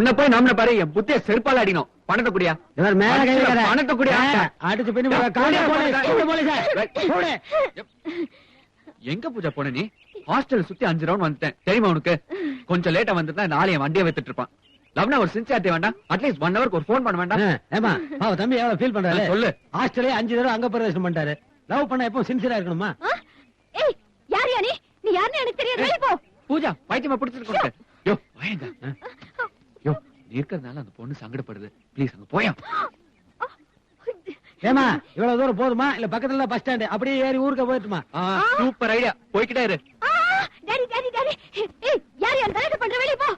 உன்னை போய் நாம பாரு என் புத்திய செருப்பால அடிக்கணும். பணத்தை குடியா. இவர் மேல கை வைக்காத. பணத்தை குடியா. அடிச்சு பின்னி. காலையில போலீஸ், போலீஸை. எங்க பூஜா போன நீ? ஹாஸ்டல் சுத்தி அஞ்சு ரவுண்ட் வந்துட்டேன். தெரியுமா உனக்கு? கொஞ்சம் லேட்டா வந்திருந்தா நாளை என் வண்டியை வித்துட்டு இருப்பான். லவ்னா ஒரு சின்சியாரிட்டி வேண்டாம். அட்லீஸ்ட் ஒன் ஹவருக்கு ஒரு ஃபோன் பண்ண வேண்டாம். ஆ, ஏம்மா, பாவம் தம்பி எவ்வளவு ஃபீல் பண்றாரு? சொல்லு. ஹாஸ்டலே அஞ்சு தடவை அங்க பிரவேசம் பண்ணிட்டாரு. லவ் பண்ண எப்பவும் சின்சியரா இருக்கணுமா? ஏய் யார் யா நீ? நீ யாருன்னு எனக்கு தெரியாது. வெளிய போ. பூஜா பைத்தியமா பிடிச்சிட்டு வாயங்க யோ இருக்கிறதுனால அந்த பொண்ணு சங்கடப்படுது. ப்ளீஸ் அங்க போயா. ஏமா இவ்வளவு தூரம் போதுமா? இல்ல பக்கத்துல பஸ் ஸ்டாண்ட் அப்படியே ஏறி ஊருக்கு போயிட்டுமா? சூப்பர் ஐடியா போய்கிட்டே இரு. டாடி டாடி டாடி ஏய் யார் யார்? கலாட்டா பண்ற வெளிய போ.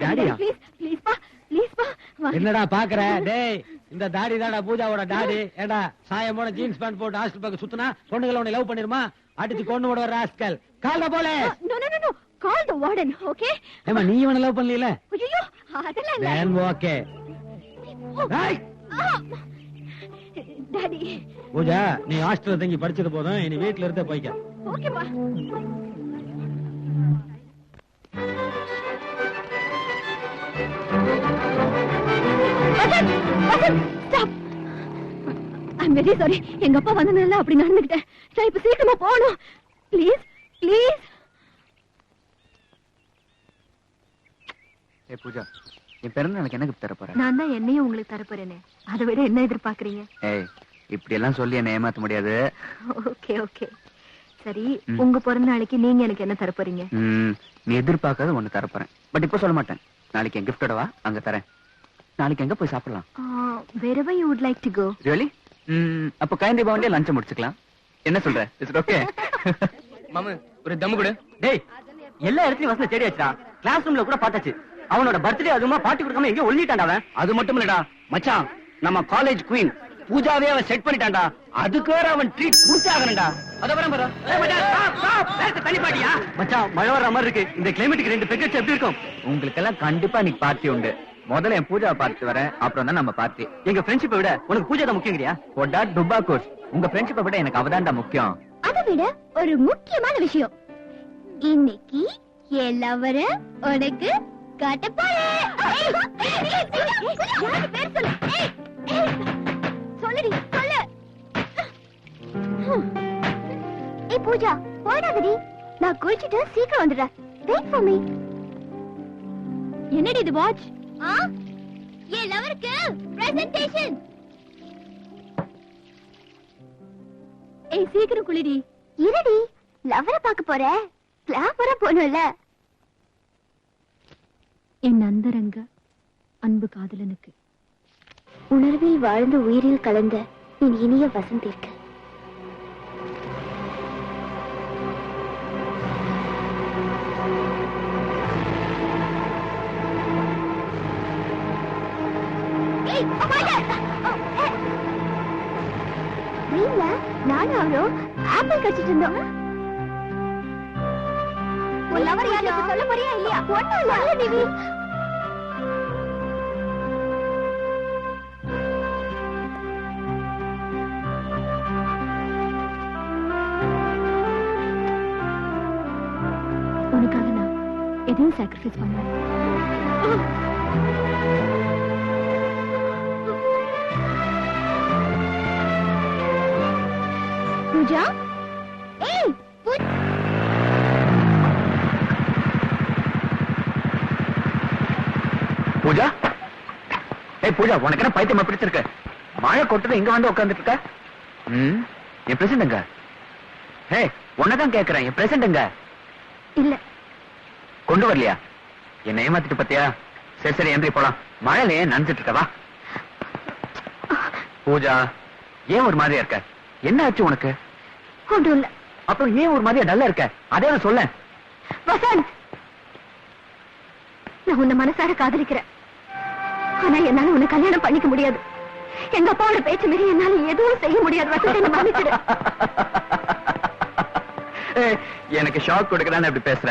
டாடியா? ப்ளீஸ் ப்ளீஸ் பா ப்ளீஸ் பா. என்னடா பாக்குற? டேய் இந்த தாடி தாடா பூஜாவோட டாடி ஏடா சாயமோட ஜீன்ஸ் பேண்ட் போட்டு ஹாஸ்டல் பக்கம் சுத்தினா பொண்ணுங்களை உன்னை லவ் பண்ணிருமா? அடிச்சு கொண்டு விடுவ ராஸ்கல். கால போல. No no no call the warden okay ஏமா நீ இவனை லவ் பண்ணல ஐயோ அதெல்லாம் இல்ல. தென் ஓகே டேய் டாடி பூஜா நீ ஹாஸ்டல்ல தங்கி படிச்சது போதும். இனி வீட்ல இருந்தே போய்க்க. ஓகேப்பா சாரி எங்க அப்பா வந்தனால அப்படி நடந்துக்கிட்டேன். நான் இப்ப சீக்கிரமா போகணும். ப்ளீஸ் ப்ளீஸ் ஏ பூஜா என் பிறந்த எனக்கு என்ன கிஃப்ட் தர போற? நான் தான் என்னையும் உங்களுக்கு தரப்போறேனே அதை விட என்ன எதிர்பார்க்கறீங்க? ஏய் இப்படி எல்லாம் சொல்லி என்ன ஏமாத்த முடியாது. Okay okay. சரி. உங்க பிறந்த நாளைக்கு நீங்க எனக்கு என்ன தரப்போறீங்க ம், நீ எதிர்பார்க்காத ஒண்ணு தரப்போறேன் பட் இப்ப சொல்ல மாட்டேன். நாளைக்கு என் கிஃப்டோட வா அங்க தரேன். நாளைக்கு எங்க போய் சாப்பிடலாம்? wherever you would like to go. Really அப்ப கைந்தி பவன்லயே லஞ்ச் முடிச்சுக்கலாம். என்ன சொல்ற? இஸ் ஓகே மாமு ஒரு தம்மு கொடு. டேய் எல்லா இடத்துலயும் வசதி தேடியாச்சுடா கிளாஸ் ரூம்ல கூட பார்த்தாச்சு. அவனோட பர்த்டே அதுமா பாட்டி கொடுக்காம எங்க ஒல்லிட்டான்டா அவன். அது மட்டும் இல்லடா மச்சான் நம்ம காலேஜ் குயின் பூஜாவே அவன் செட் பண்ணிட்டான்டா. அதுக்கு வேற அவன் ட்ரீட் கொடுத்தாகணும்டா. மச்சான் மழை மாதிரி இருக்கு. இந்த கிளைமேட்டுக்கு ரெண்டு பெக்கெட்ஸ் எப்படி இருக்கும்? கண்டிப்பா இன்னைக்கு பார்ட்டி உண்டு. முதல்ல என் பூஜாவை பார்த்துட்டு வரேன். அப்புறம் தான் நம்ம பார்ட்டி எங்க ஃப்ரெண்ட்ஷிப்பை விட உனக்கு பூஜா தான் முக்கியங்கிறியா? ஒடா டுபா கோர்ஸ் உங்க ஃப்ரெண்ட்ஷிப்பை விட எனக்கு அவதான்டா முக்கியம். அதை விட ஒரு முக்கியமான விஷயம். இன்னைக்கு உனக்கு காட்ட சொல்லுடி சொல்லு. ஏய் பூஜா போடாதடி நான் குளிச்சிட்டு சீக்கிரம் வந்துடுறேன். வெயிட் ஃபார் மீ என்னடி இது வாட்ச் ஆ? என் லவருக்கு பிரசன்டேஷன் ஏய் சீக்கிரம் குளிடி. இருடி லவரை பார்க்க போற கிளாமரா போகணும்ல. என் அந்தரங்க அன்பு காதலனுக்கு. உணர்வில் வாழ்ந்து உயிரில் கலந்த என் இனிய வசந்திற்கு. வீட்ல நானும் அவரும் ஆப்பிள் கடிச்சிட்டு இருந்தோம். உன் லவர் யாரு சொல்ல போறியா இல்லையா? ஒண்ணும் இல்ல. நிவி உனக்காக நான் எதையும் சாக்ரிஃபைஸ் பண்ணுவேன் பூஜா? பூஜா? ஏய் பூஜா உனக்கு என்ன பைத்தியமா பிடிச்சிருக்கு? மழை கொட்டுறது இங்க வந்து உட்கார்ந்துட்டு இருக்க? ம் என் பிரசன்ட் எங்க? உன்னதான் கேக்குறேன் என் பிரசன்ட் எங்க? இல்ல. கொண்டு வரலையா? என்ன ஏமாத்திட்டு பாத்தியா? சரி சரி எந்திரி போலாம். மழையில நனைஞ்சிட்டு இருக்க வா பூஜா ஏன் ஒரு மாதிரியா இருக்க? என்ன ஆச்சு உனக்கு? ஒன்றும் இல்ல. அப்புறம் ஏன் ஒரு மாதிரியா டல்லா இருக்க? அதே நான் சொல்ல வசந்த்! நான் உன்னை மனசார காதலிக்கிறேன். ஆனா என்னால உன்னை கல்யாணம் பண்ணிக்க முடியாது. எங்க அப்பாவோட பேச்சு மீறி என்னால எதுவும் செய்ய முடியாது. வசந்த் எனக்கு ஷாக் கொடுக்கறான்னு அப்படி பேசுற.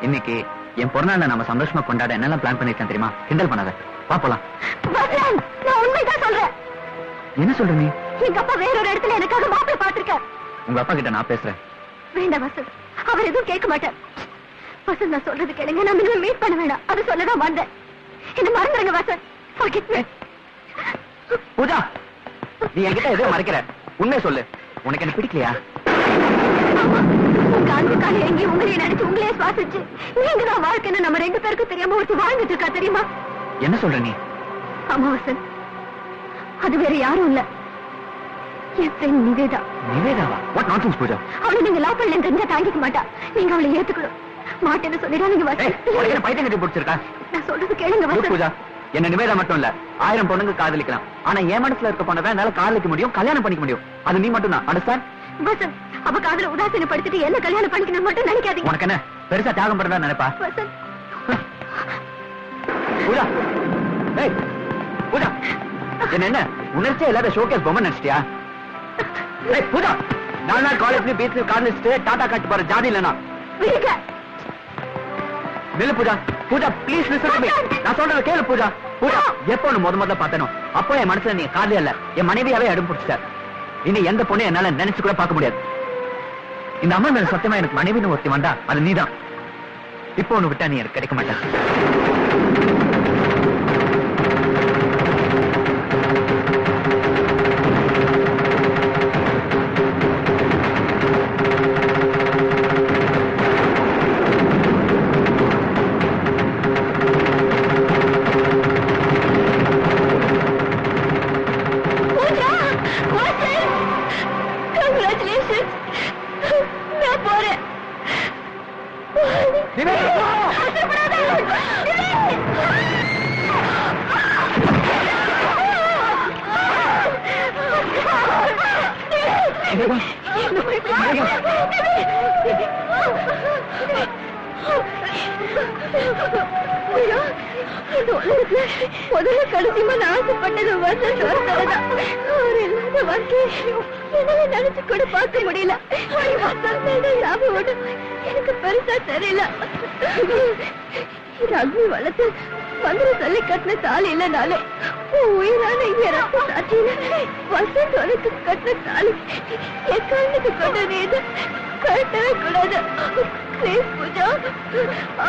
இன்னைக்கு என் பிறநாள நம்ம சந்தோஷமா கொண்டாட என்னெல்லாம் பிளான் பண்ணிருக்கேன் தெரியுமா? கிண்டல் பண்ணாத. வா போலாம். நான் உண்மைதான் சொல்றேன். என்ன சொல்ற நீ? எங்க அப்பா வேற ஒரு இடத்துல எனக்காக மாப்பிள்ளை பார்த்திருக்கார். உங்க அப்பா கிட்ட நான் பேசுறேன். வேண்டாம் வசந்த். அவர் எதுவும் கேட்க மாட்டார். வசந்த் நான் சொல்றது கேளுங்க. நம்ம இனிமே மீட் பண்ண வேண்டாம் அது சொல்லதான் வந்தேன். என்ன மறந்து கேளுங்க வசந்த் me. பூஜா நீ என்கிட்ட எதோ மறைக்கிற உண்மை சொல்லு. உனக்கு என்ன பிடிக்கலையா? நீங்க நம்ம ரெண்டு பேருக்கும் தெரியாம ஒருத்தி வாழ்ந்துட்டு இருக்கா தெரியுமா? என்ன சொல்ற நீ? அது வேற யாரும் இல்ல. என் friend Nivetha. நிவேதாவா? What nonsense Pooja. அவளை நீங்க லவ் பண்ணல தெரிஞ்சா தாங்கிக்க மாட்டா. நீங்க அவளை ஏத்துக்கணும். மாட்டேன்னு உனக்கு என்ன வசந்த் பைத்தியம் கட்டி பிடிச்சிருக்கா? நான் சொல்றது கேளுங்க பூஜா என்ன நிவேதா மட்டும் இல்ல ஆயிரம் பொண்ணுங்க காதலிக்கலாம். ஆனா என் மனசுல இருக்க பொண்ணை என்னால காதலிக்க முடியும் கல்யாணம் பண்ணிக்க முடியும். அது நீ மட்டும் தான் அண்டர்ஸ்டாண்ட் அவ காதல உதாசீனப்படுத்திட்டு என்ன கல்யாணம் பண்ணிக்கணும் மட்டும் நினைக்காதீங்க. உனக்கு என்ன? பெருசா தியாகம் பண்றதா நினைப்பா? பூஜா. ஏய் பூஜா. என்ன என்ன? உணர்ச்சியே இல்லாத ஷோகேஸ் பொம்மை நினைச்சிட்டியா ஏய் பூஜா. நாலு நாள் காலேஜ்ல பீச்ல காதலிச்சுட்டு டாடா காட்டு போற ஜாதி இல்லனா நில்லு Pooja. Pooja please listen me நான் சொல்றத கேளு பூஜா. பூஜா எப்போ உன்னை முத முதல்ல பார்த்தனோ அப்போ என் மனசுல நீ காதலி அல்ல என் மனைவியாவே அடம் பிடிச்சிட்ட. இனி எந்த பொண்ணையும் என்னால நினைச்சு கூட பார்க்க முடியாது. இந்த அம்மா மேல சத்தியமா எனக்கு மனைவின்னு ஒருத்தி வந்தா அது நீதான். இப்போ ஒண்ணு விட்டா நீ எனக்கு கிடைக்க மாட்டேன் என்னால நினைச்சு கூட பார்க்க முடியல. ஞாபகம் எனக்கு பெருசா தெரியல. இது அக்னி வளர்த்து மந்திர சொல்லி கட்டின தாலி இல்ல உன் உயிரான இங்க ரத்த சாட்சியில வசந்த் உனக்கு கட்டின தாலி. என் கண்ணுக்கு கொண்ட நீ கட்டவே கூடாது. ப்ளீஸ் பூஜா. ஆ,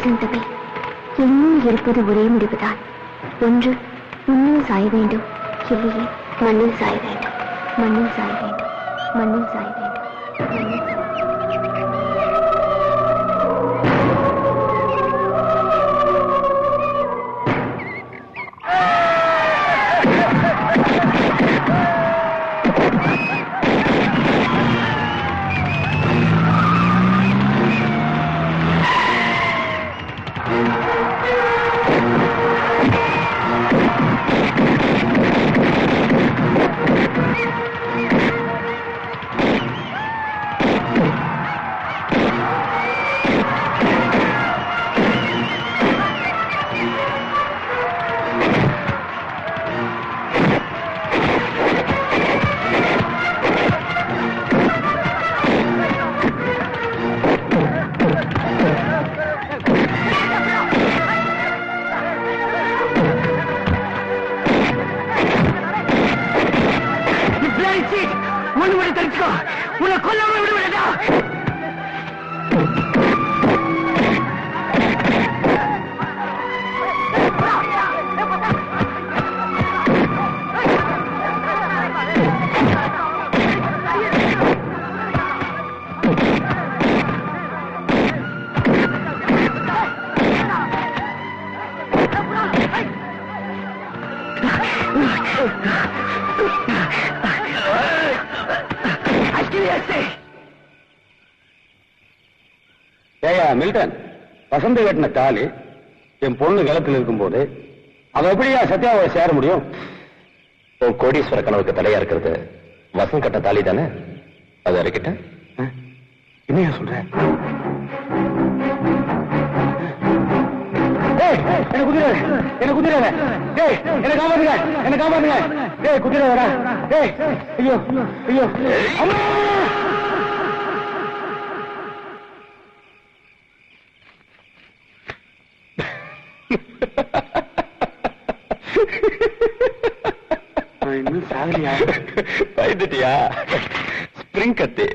வசந்தமே இன்னும் இருப்பது ஒரே முடிவுதான். ஒன்று உன்னில் சாய வேண்டும். இல்லையே மண்ணில் சாய வேண்டும். மண்ணில் சாய வேண்டும். மண்ணில் சாய வேண்டும். ஒண்ணு மட்டும் தெரிஞ்சுக்கோ உன்னை கொல்லாம விட வேண்டாம் ஏயா மில்டன் வசந்தி கட்டின தாலி என் பொண்ணு கலத்தில் இருக்கும்போது அவ எப்படியா சத்யாவை சேர முடியும்? உன் கோடீஸ்வர கனவுக்கு தடையா இருக்கிறது வசம் கட்ட தாலி தானே? அது அறிக்கிட்ட என்னையா சொல்ற? என்ன குதிரை என்ன குதிரை என்ன காப்பாத்துங்க என்ன காப்பாத்துங்க. டேய் குதிரை வரா ஐயோ ஐயோ. அம்மா இன்னும் சாகலையா? பயந்துட்டியா? ஸ்பிரிங் கத்தி.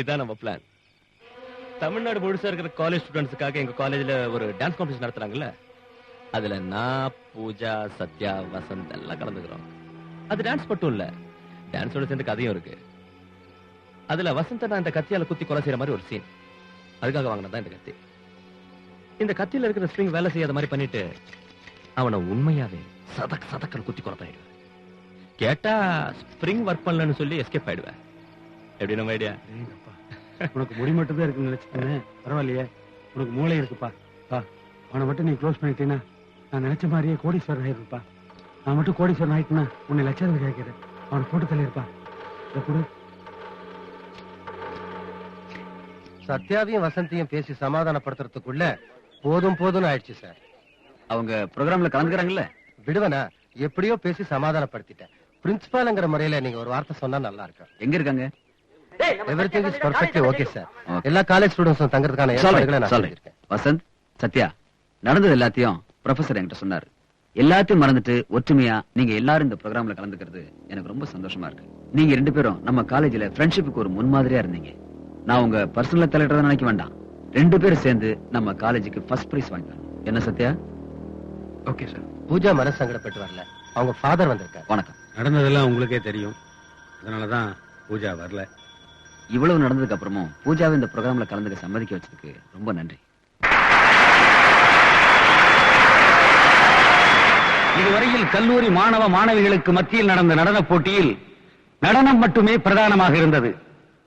இதான் நம்ம பிளான் தமிழ்நாடு முழுசா இருக்கிற காலேஜ் ஸ்டூடெண்ட்ஸுக்காக எங்க காலேஜ்ல ஒரு டான்ஸ் காம்படிஷன் நடத்துறாங்கல்ல? அதுல நான் பூஜா சத்யா வசந்த் எல்லாம் கலந்துக்கிறோம். அது டான்ஸ் மட்டும் இல்ல. டான்ஸோட சேர்ந்து கதையும் இருக்கு. அதுல வசந்த நான் இந்த கத்தியால குத்தி கொலை செய்யற மாதிரி ஒரு சீன் அதுக்காக வாங்கினதான் இந்த கத்தி. இந்த கத்தியில இருக்கிற ஸ்ப்ரிங் வேலை செய்யாத மாதிரி பண்ணிட்டு அவனை உண்மையாவே சதக் சதக்கன் குத்தி கொலை பண்ணிடுவேன். கேட்டா ஸ்ப்ரிங் ஒர்க் பண்ணலன்னு சொல்லி எஸ்கேப் ஆயிடுவேன். எப்படி நம்ம ஐடியா உனக்கு முடி மட்டும் தான் இருக்குன்னு நினைச்சுட்டேனே. பரவாயில்லையே உனக்கு மூளை இருக்குப்பா. பா அவனை மட்டும் நீ க்ளோஸ் பண்ணிட்டீங்கன்னா நான் நினைச்ச மாதிரியே கோடீஸ்வரன் ஆயிருப்பா. நான் மட்டும் கோடீஸ்வரன் ஆயிட்டுனா உன்னை லட்சம் கேட்கிறேன். அவனை போட்டு தள்ளியிருப்பா. இதை கொடு. சத்யாவையும் வசந்தியும் பேசி சமாதானப்படுத்துறதுக்குள்ள போதும் போதும்னு ஆயிடுச்சு சார். அவங்க ப்ரோக்ராம்ல கலந்துக்கிறாங்கல்ல? விடுவனா எப்படியோ பேசி சமாதானப்படுத்திட்டேன். பிரின்சிபால்ங்கிற முறையில நீங்க ஒரு வார்த்தை சொன்னா நல்லா இருக்கும். எங்க இருக்காங்க? Everything is perfectly okay sir எல்லா காலேஜ் ஸ்டூடெண்ட்ஸும் தங்கறதுக்கான ஏற்பாடுகளை நான் வசந்த் சத்யா நடந்தது எல்லாத்தையும் ப்ரொஃபசர் என்கிட்ட சொன்னாரு. எல்லாத்தையும் மறந்துட்டு ஒற்றுமையா நீங்க எல்லாரும் இந்த ப்ரோக்ராம்ல கலந்துக்கிறது எனக்கு ரொம்ப சந்தோஷமா இருக்கு. நீங்க ரெண்டு பேரும் நம்ம காலேஜ்ல ஃப்ரெண்ட்ஷிப்புக்கு ஒரு முன்மாதிரியா இருந்தீங்க. நான் உங்க பர்சனலா தலையிடுறத நினைக்க வேண்டாம். ரெண்டு பேரும் சேர்ந்து நம்ம காலேஜுக்கு ஃபர்ஸ்ட் பிரைஸ் வாங்கிக்கலாம் என்ன சத்யா? ஓகே சார் பூஜா மனசு சங்கடப்பட்டு வரல. அவங்க ஃபாதர் வந்திருக்காரு. வணக்கம். நடந்ததெல்லாம் உங்களுக்கே தெரியும். அதனாலதான் பூஜா வரல. இவ்வளவு நடந்ததுக்கு அப்புறமும் பூஜாவை இந்த ப்ரோக்ராம்ல கலந்துக்க சம்மதிக்க வச்சதுக்கு ரொம்ப நன்றி. இதுவரையில் கல்லூரி மாணவ மாணவிகளுக்கு மத்தியில் நடந்த நடனப் போட்டியில் நடனம் மட்டுமே பிரதானமாக இருந்தது.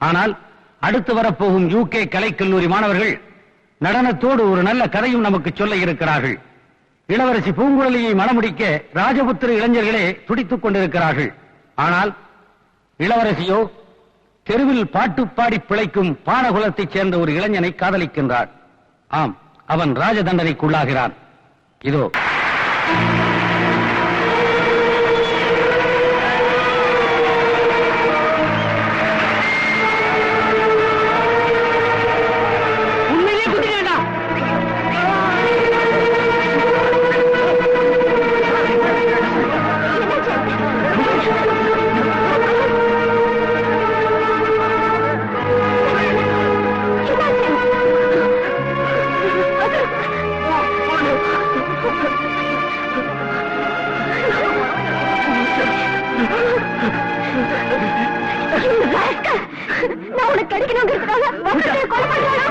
ஆனால் அடுத்து வரப்போகும் யூகே கலைக்கல்லூரி மாணவர்கள் நடனத்தோடு ஒரு நல்ல கதையும் நமக்கு சொல்ல இருக்கிறார்கள். இளவரசி பூங்குழலியை மணமுடிக்க ராஜபுத்திர இளைஞர்களே துடித்துக் கொண்டிருக்கிறார்கள். ஆனால் இளவரசியோ தெருவில் பாட்டு பாடி பிழைக்கும் பாடகுலத்தைச் சேர்ந்த ஒரு இளைஞனை காதலிக்கின்றார். ஆம் அவன் ராஜ தண்டனைக்குள்ளாகிறான் இதோ. நான் உனக்கு கிடைக்கணுங்கிறதுக்காக வசதியை கொலை பண்றானா?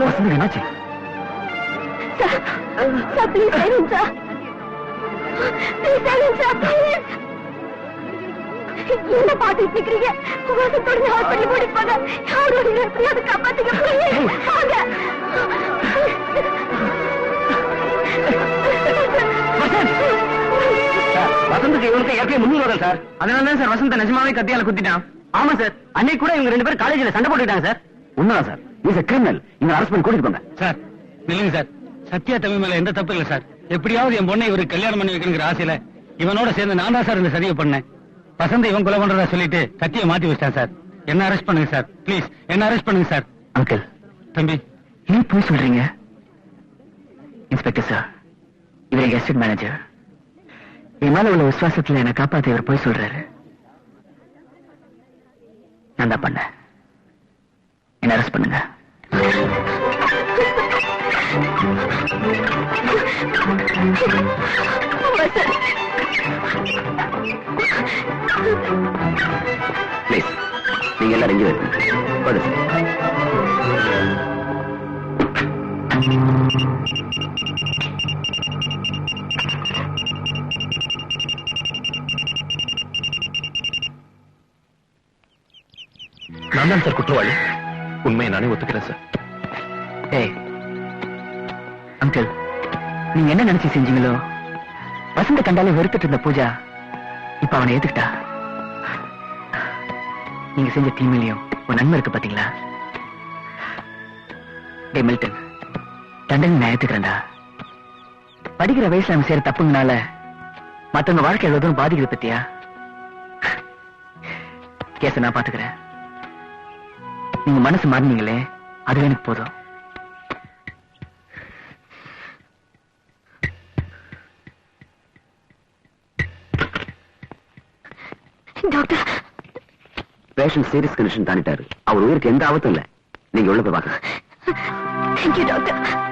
வசந்த் என்னாச்சு? Sir, sir, please save him, sir. Please save him, sir, please. என்ன பாத்துட்டு நிக்கிறீங்க? ஹாஸ்பிட்டல் போங்க எப்படியாவது காப்பாத்துங்க. வாங்க. வசந்துக்கு இவனுக்கு ஏற்கனவே முன்னூறு சார். அதனால தான் சார் வசந்த நிஜமாவே கத்தியால குத்திட்டான். ஆமா சார். அன்னைக்கு கூட இவங்க ரெண்டு பேரும் காலேஜ்ல சண்டை போட்டுட்டாங்க சார். உண்மைதான் சார். இஸ் கிரிமினல் இங்க அரஸ்ட் பண்ணி கூட்டிட்டு போங்க. சார் இல்லைங்க சார். சத்யா தமிழ் மேல எந்த தப்பு இல்ல சார். எப்படியாவது என் பொண்ணை இவருக்கு கல்யாணம் பண்ணி வைக்கணுங்கிற ஆசையில இவனோட சேர்ந்து நான் தான் சார் இந்த சரியை பண்ணேன். வசந்த இவன் கொலை பண்றதா சொல்லிட்டு கத்தியை மாத்தி வச்சிட்டேன் சார். என்ன அரெஸ்ட் பண்ணுங்க சார்? ப்ளீஸ் என்ன அரெஸ்ட் பண்ணுங்க சார்? அங்கிள். தம்பி. ஏன் போய் சொல்றீங்க? இன்ஸ்பெக்டர் சார் இவர் எஸ்டேட் மேனேஜர் என் மேல உள்ள விசுவாசத்துல என்னை காப்பாத்த இவர் போய் சொல்றாரு. நான் தான் என்ன அரெஸ்ட் பண்ணுங்க. நீங்க எல்லாரும் இங்கே வருங்க போதும் நான் தான் சார் குற்றவாளி. உண்மையை நானே ஒத்துக்கிறேன் சார். ஏய் அங்கிள் நீங்க என்ன நினைச்சு செஞ்சீங்களோ? வசந்த கண்டாலே வெறுத்துட்டு இருந்த பூஜா இப்ப அவனை ஏத்துக்கிட்டா? நீங்க செஞ்ச தீமையிலையும் ஒரு நன்மை இருக்கு பாத்தீங்களா? டே மில்டன் தண்டனை நான் ஏத்துக்கிறேன்டா. படிக்கிற வயசுல அவன் செய்யற தப்புங்கனால மத்தவங்க வாழ்க்கை எவ்வளவு தூரம் பாதிக்குது பத்தியா? கேச நான் பாத்துக்கிறேன். நீங்க மனசு மாறினீங்களே அதுவே எனக்கு போதும். டாக்டர். பேஷண்ட் சீரியஸ் கண்டிஷன் தாண்டிட்டாரு. அவர் உயிருக்கு எந்த ஆபத்தும் இல்ல. நீங்க உள்ள போய் பாக்க டாக்டர்.